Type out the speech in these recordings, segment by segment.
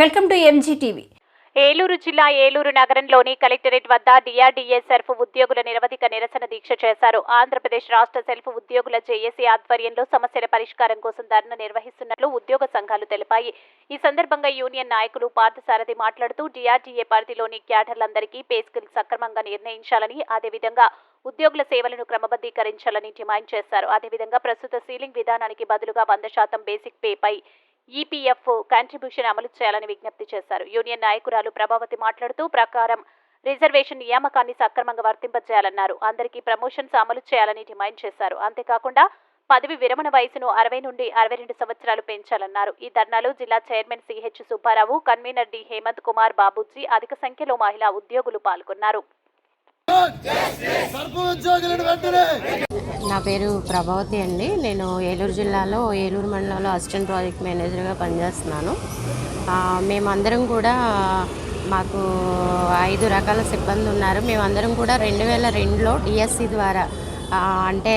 Welcome to MG TV Eluru జిల్లా ఏలూరు నగరంలోని collectorate వద్ద డిఆర్డీఏ సెల్ఫ్ ఉద్యోగుల నిరవధిక నిరసన దీక్ష చేశారు. ఆంధ్రప్రదేశ్ రాష్ట్ర సెల్ఫ్ ఉద్యోగుల జేఏసీ ఆధ్వర్యంలో సమస్యల పరిష్కారం కోసం ధర్నా నిర్వహిస్తున్నట్లు ఉద్యోగ సంఘాలు తెలిపాయి. ఈ సందర్భంగా యూనియన్ నాయకులు పార్థసారథి మాట్లాడుతూ డిఆర్డీఏ పరిధిలోని క్యాడర్లందరికీ పే స్కిల్ సక్రమంగా నిర్ణయించాలని అదేవిధంగా ఉద్యోగుల సేవలను క్రమబద్ధీకరించాలని డిమాండ్ చేశారు. అదేవిధంగా ప్రస్తుత సీలింగ్ విధానానికి బదులుగా వంద శాతం బేసిక్ పేపై ఈపీఎఫ్ కంట్రిబ్యూషన్ అమలు చేయాలని విజ్ఞప్తి చేశారు. యూనియన్ నాయకురాలు ప్రభావతి మాట్లాడుతూ ప్రకారం రిజర్వేషన్ నియామకాన్ని సక్రమంగా వర్తింపజేయాలన్నారు. అందరికీ ప్రమోషన్స్ అమలు చేయాలని డిమాండ్ చేశారు. అంతేకాకుండా పదవి విరమణ వయసును అరవై నుండి అరవై రెండు సంవత్సరాలు పెంచాలన్నారు. ఈ ధర్నాలో జిల్లా chairman CH Subbarao convener D Hemanth Kumar Babuji అధిక సంఖ్యలో మహిళా ఉద్యోగులు పాల్గొన్నారు. ఉద్యోగులను వెంటనే నా పేరు ప్రభావతి అండి. నేను ఏలూరు జిల్లాలో ఏలూరు మండలంలో అసిస్టెంట్ ప్రాజెక్ట్ మేనేజర్గా పనిచేస్తున్నాను. మేమందరం కూడా మాకు ఐదు రకాల సిబ్బంది ఉన్నారు. మేమందరం కూడా రెండు వేల రెండులో డిఎస్సి ద్వారా అంటే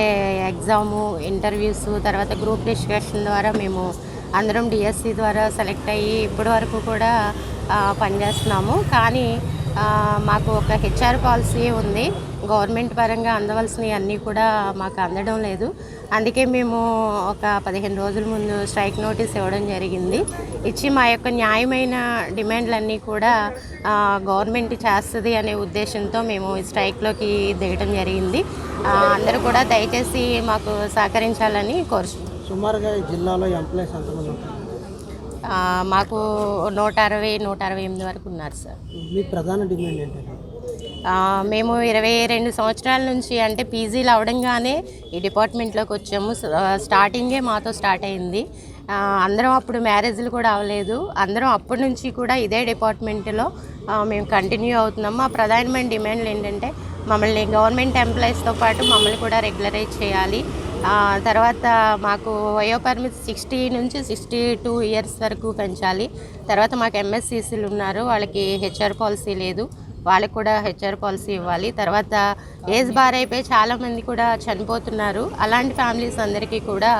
ఎగ్జాము ఇంటర్వ్యూస్ తర్వాత గ్రూప్ డిస్కషన్ ద్వారా మేము అందరం డిఎస్సి ద్వారా సెలెక్ట్ అయ్యి ఇప్పటి వరకు కూడా పనిచేస్తున్నాము. కానీ మాకు ఒక హెచ్ఆర్ పాలసీ ఉంది. గవర్నమెంట్ పరంగా అందవలసినవి అన్నీ కూడా మాకు అందడం లేదు. అందుకే మేము ఒక పదిహేను రోజుల ముందు స్ట్రైక్ నోటీస్ ఇవ్వడం జరిగింది. ఇచ్చి మా యొక్క న్యాయమైన డిమాండ్లన్నీ కూడా గవర్నమెంట్ చేస్తుంది అనే ఉద్దేశంతో మేము స్ట్రైక్లోకి దిగడం జరిగింది. అందరూ కూడా దయచేసి మాకు సహకరించాలని కోరుచున్నాం. సుమారుగా జిల్లాలో ఎంప్లాయీస్ ఎంతమంది మాకు నూట అరవై నూట అరవై ఎనిమిది వరకు ఉన్నారు సార్. మీ ప్రధాన డిమాండ్ ఏంటంటే మేము ఇరవై రెండు సంవత్సరాల నుంచి అంటే పీజీలు అవడంగానే ఈ డిపార్ట్మెంట్లోకి వచ్చాము. స్టార్టింగే మాతో స్టార్ట్ అయింది. అందరం అప్పుడు మ్యారేజ్లు కూడా అవ్వలేదు. అందరం అప్పటి నుంచి కూడా ఇదే డిపార్ట్మెంట్లో మేము కంటిన్యూ అవుతున్నాం. మా ప్రధానమైన డిమాండ్లు ఏంటంటే మమ్మల్ని గవర్నమెంట్ ఎంప్లాయీస్తో పాటు మమ్మల్ని కూడా రెగ్యులరైజ్ చేయాలి. తర్వాత మాకు వయో పరిమితి సిక్స్టీ నుంచి సిక్స్టీ టూ ఇయర్స్ వరకు పెంచాలి. తర్వాత మాకు ఎంఎస్సీసీలు ఉన్నారు. వాళ్ళకి హెచ్ఆర్ పాలసీ లేదు. వాళ్ళకి కూడా హెచ్ఆర్ పాలసీ ఇవ్వాలి. తర్వాత ఏజ్ బార్ అయిపోయి చాలామంది కూడా చనిపోతున్నారు. అలాంటి ఫ్యామిలీస్ అందరికీ కూడా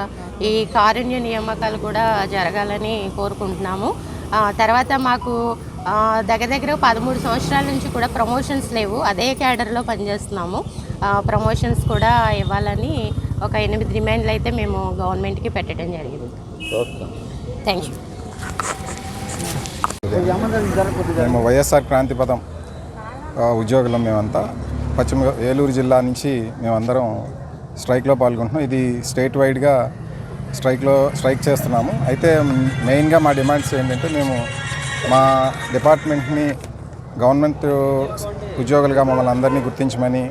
ఈ కారుణ్య నియామకాలు కూడా జరగాలని కోరుకుంటున్నాము. తర్వాత మాకు దగ్గర దగ్గర పదమూడు సంవత్సరాల నుంచి కూడా ప్రమోషన్స్ లేవు. అదే క్యాడర్లో పనిచేస్తున్నాము. ప్రమోషన్స్ కూడా ఇవ్వాలని ఒక ఎనిమిది డిమాండ్లు అయితే మేము గవర్నమెంట్కి పెట్టడం జరిగింది. థ్యాంక్ యూ మేము వైఎస్ఆర్ క్రాంతి పదం ఉద్యోగులం మేమంతా. పశ్చిమ ఏలూరు జిల్లా నుంచి మేమందరం స్ట్రైక్లో పాల్గొంటున్నాం. ఇది స్టేట్ వైడ్గా స్ట్రైక్లో స్ట్రైక్ చేస్తున్నాము. అయితే మెయిన్గా మా డిమాండ్స్ ఏంటంటే మేము మా డిపార్ట్మెంట్ని గవర్నమెంట్ ఉద్యోగులుగా మమ్మల్ని అందరినీ గుర్తించమని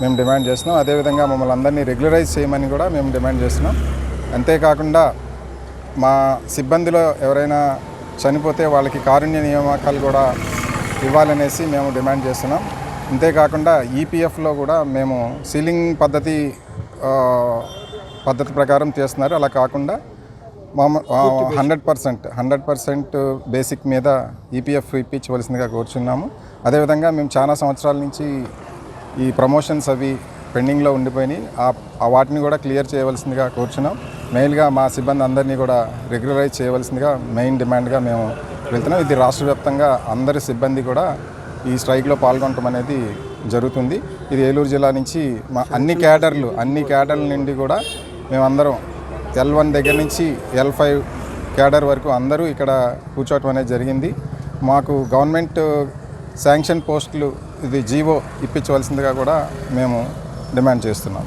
మేము డిమాండ్ చేస్తున్నాం. అదేవిధంగా మమ్మల్ని అందరినీ రెగ్యులరైజ్ చేయమని కూడా మేము డిమాండ్ చేస్తున్నాం. అంతేకాకుండా మా సిబ్బందిలో ఎవరైనా చనిపోతే వాళ్ళకి కారుణ్య నియామకాలు కూడా ఇవ్వాలనేసి మేము డిమాండ్ చేస్తున్నాం. అంతేకాకుండా ఈపీఎఫ్లో కూడా మేము సీలింగ్ పద్ధతి పద్ధతి ప్రకారం చేస్తున్నారు. అలా కాకుండా hundred percent hundred percent basic మీద ఈపీఎఫ్ ఇప్పించవలసిందిగా కోరుచున్నాము. అదేవిధంగా మేము చాలా సంవత్సరాల నుంచి ఈ ప్రమోషన్స్ అవి పెండింగ్లో ఉండిపోయినాయి. ఆ- ఆ వాటిని కూడా క్లియర్ చేయవలసిందిగా కోరుచున్నాం. మెయిన్గా మా సిబ్బంది అందరినీ కూడా రెగ్యులరైజ్ చేయవలసిందిగా మెయిన్ డిమాండ్గా మేము వెళ్తున్నాం. ఇది రాష్ట్ర వ్యాప్తంగా అందరి సిబ్బంది కూడా ఈ స్ట్రైక్లో పాల్గొనటం అనేది జరుగుతుంది. ఇది ఏలూరు జిల్లా నుంచి మా అన్ని క్యాడర్లు అన్ని క్యాడర్ల నుండి కూడా మేమందరం ఎల్ వన్ దగ్గర నుంచి ఎల్ ఫైవ్ క్యాడర్ వరకు అందరూ ఇక్కడ కూర్చోవటం అనేది జరిగింది. మాకు గవర్నమెంట్ శాంక్షన్ పోస్టులు ఇది జీవో ఇప్పించవలసిందిగా కూడా మేము డిమాండ్ చేస్తున్నాం.